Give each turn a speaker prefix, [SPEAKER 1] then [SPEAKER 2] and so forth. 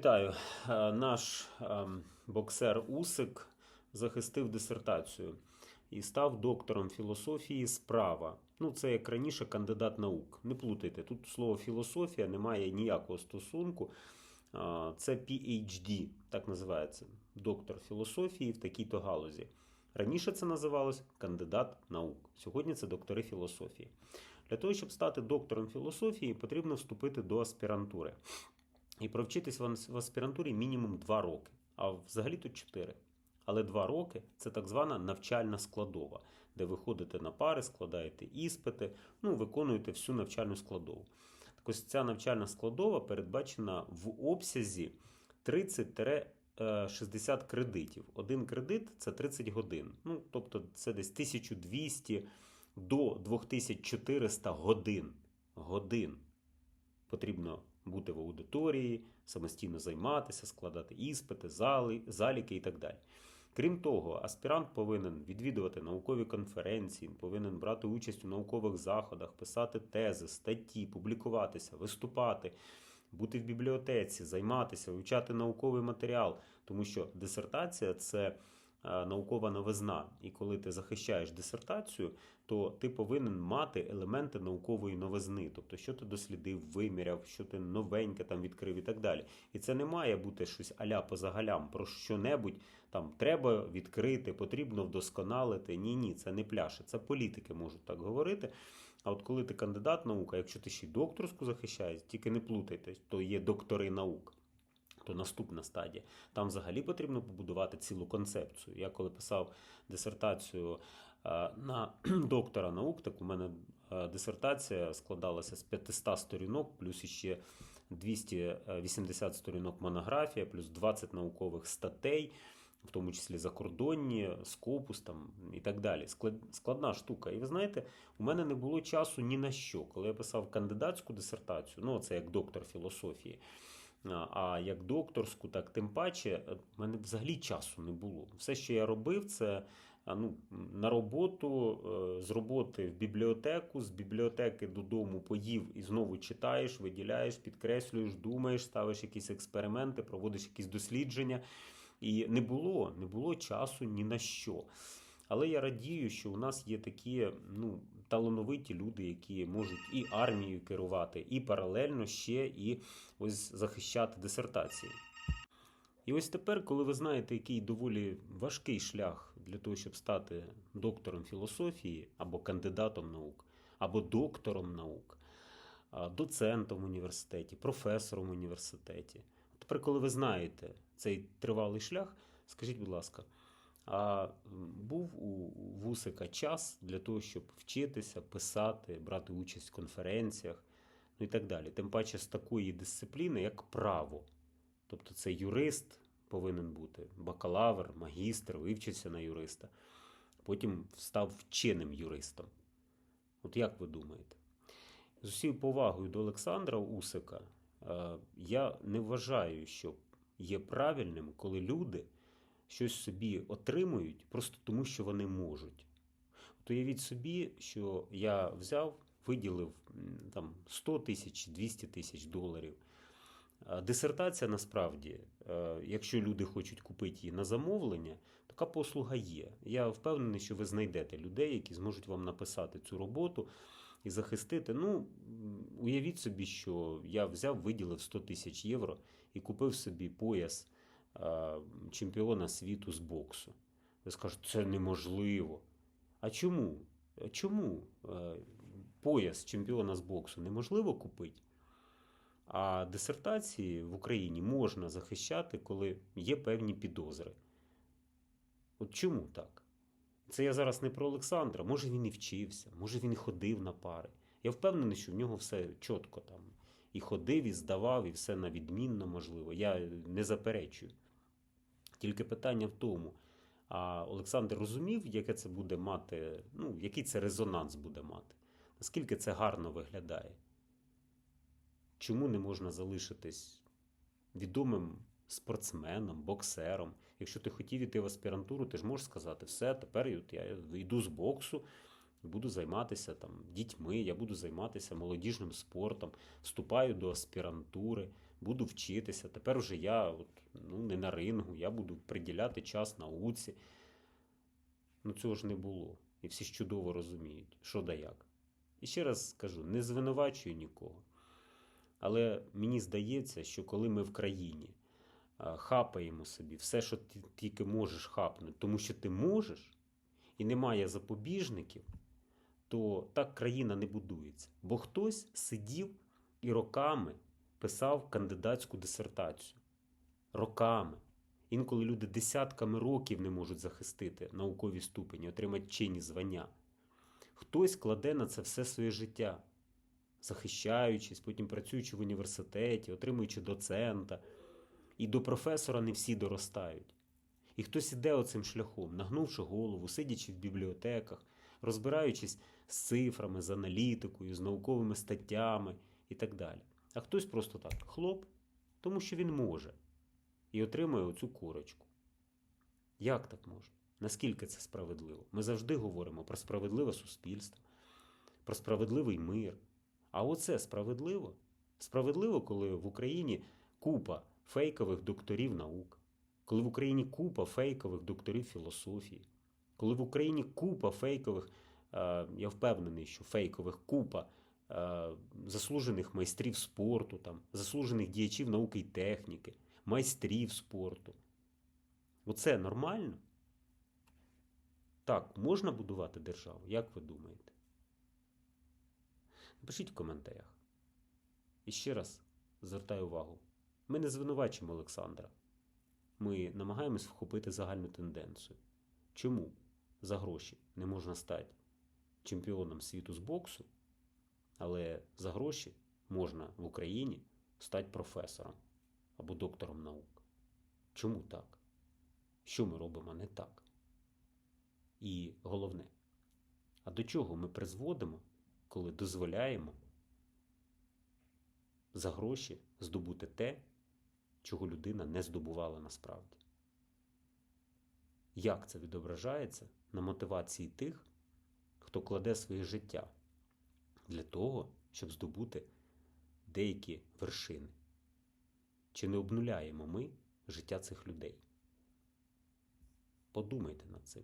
[SPEAKER 1] Вітаю. Е, Наш ем, боксер Усик захистив дисертацію і став доктором філософії справа. Ну, це як раніше кандидат наук. Не плутайте. Тут слово філософія не має ніякого стосунку. Це PhD, так називається. Доктор філософії в такій-то галузі. Раніше це називалось кандидат наук. Сьогодні це доктори філософії. Для того, щоб стати доктором філософії, потрібно вступити до аспірантури. І провчитись в аспірантурі мінімум 2 роки, а взагалі тут 4. Але 2 роки це так звана навчальна складова, де ви ходите на пари, складаєте іспити, ну, виконуєте всю навчальну складову. Так ось ця навчальна складова передбачена в обсязі 30-60 кредитів. Один кредит це 30 годин. Ну, тобто це десь 1200 до 2400 годин. Годин потрібно бути в аудиторії, самостійно займатися, складати іспити, зали, заліки і так далі. Крім того, аспірант повинен відвідувати наукові конференції, повинен брати участь у наукових заходах, писати тези, статті, публікуватися, виступати, бути в бібліотеці, займатися, вивчати науковий матеріал, тому що дисертація це наукова новизна. І коли ти захищаєш дисертацію, то ти повинен мати елементи наукової новизни, тобто, що ти дослідив, виміряв, що ти новеньке там відкрив і так далі. І це не має бути щось аля по загалям, про що-небудь там треба відкрити, потрібно вдосконалити. Ні, ні, це не пляше. Це політики можуть так говорити. А от коли ти кандидат наук, якщо ти ще докторську захищаєш, тільки не плутайте, то є доктори наук. То наступна стадія. Там взагалі потрібно побудувати цілу концепцію. Я коли писав дисертацію е, на доктора наук, так у мене е, дисертація складалася з 500 сторінок, плюс іще 280 сторінок монографія, плюс 20 наукових статей, в тому числі закордонні, скопус там і так далі. Складна штука. І ви знаєте, у мене не було часу ні на що. Коли я писав кандидатську дисертацію, ну це як доктор філософії. А як докторську, так тим паче, е, в мене взагалі часу не було. Все, що я робив, це ну, на роботу, е, з роботи в бібліотеку, з бібліотеки додому поїв і знову читаєш, виділяєш, підкреслюєш, думаєш, ставиш якісь експерименти, проводиш якісь дослідження. І не було, не було часу ні на що. Але я радію, що у нас є такі ну, талановиті люди, які можуть і армією керувати, і паралельно ще і ось захищати дисертації. І ось тепер, коли ви знаєте, який доволі важкий шлях для того, щоб стати доктором філософії або кандидатом наук, або доктором наук, доцентом в університеті, професором в університеті. Тепер, коли ви знаєте цей тривалий шлях, скажіть, будь ласка, а був у Вусика час для того, щоб вчитися, писати, брати участь в конференціях, ну і так далі. Тим паче з такої дисципліни, як право. Тобто це юрист повинен бути, бакалавр, магістр, вивчився на юриста. Потім став вченим юристом. От як ви думаєте? З усією повагою до Олександра Усика, е, я не вважаю, що є правильним, коли люди щось собі отримують просто тому, що вони можуть. От уявіть собі, що я взяв, виділив там 100 тисяч, 200 тисяч доларів. Дисертація насправді, е, якщо люди хочуть купити її на замовлення, така послуга є. Я впевнений, що ви знайдете людей, які зможуть вам написати цю роботу і захистити. Ну, уявіть собі, що я взяв, виділив 100 тисяч євро і купив собі пояс чемпіона світу з боксу. Ви скажете, це неможливо. А чому? Чому е, пояс чемпіона з боксу неможливо купити? А дисертації в Україні можна захищати, коли є певні підозри. От чому так? Це я зараз не про Олександра. Може він і вчився, може він і ходив на пари. Я впевнений, що в нього все чітко там. І ходив, і здавав, і все на відмінно можливо. Я не заперечую. Тільки питання в тому, а Олександр розумів, яке це буде мати, ну, який це резонанс буде мати, наскільки це гарно виглядає. Чому не можна залишитись відомим спортсменом, боксером? Якщо ти хотів іти в аспірантуру, ти ж можеш сказати, все, тепер я йду з боксу, буду займатися там, дітьми, я буду займатися молодіжним спортом, вступаю до аспірантури. буду вчитися. Тепер вже я от, ну, не на рингу, я буду приділяти час науці. Ну цього ж не було. І всі чудово розуміють, що да як. І ще раз скажу: не звинувачую нікого. Але мені здається, що коли ми в країні хапаємо собі все, що ти тільки можеш хапнути, тому що ти можеш, і немає запобіжників, то так країна не будується. Бо хтось сидів і роками писав кандидатську дисертацію. Роками. Інколи люди десятками років не можуть захистити наукові ступені, отримати чинні звання. Хтось кладе на це все своє життя, захищаючись, потім працюючи в університеті, отримуючи доцента. І до професора не всі доростають. І хтось іде оцим шляхом, нагнувши голову, сидячи в бібліотеках, розбираючись з цифрами, з аналітикою, з науковими статтями і так далі. А хтось просто так хлоп, тому що він може, і отримує оцю корочку. Як так можна? Наскільки це справедливо? Ми завжди говоримо про справедливе суспільство, про справедливий мир. А оце справедливо? Справедливо, коли в Україні купа фейкових докторів наук, коли в Україні купа фейкових докторів філософії, коли в Україні купа фейкових, я впевнений, що фейкових купа е, заслужених майстрів спорту, там, заслужених діячів науки і техніки, майстрів спорту. Оце нормально? Так, можна будувати державу? Як ви думаєте? Напишіть в коментарях. І ще раз звертаю увагу: ми не звинувачуємо Олександра. Ми намагаємось вхопити загальну тенденцію. Чому за гроші не можна стати чемпіоном світу з боксу, але за гроші можна в Україні стати професором або доктором наук? Чому так? Що ми робимо не так? І головне, а до чого ми призводимо, коли дозволяємо за гроші здобути те, чого людина не здобувала насправді? Як це відображається на мотивації тих, хто кладе своє життя для того, щоб здобути деякі вершини? Чи не обнуляємо ми життя цих людей? Подумайте над цим.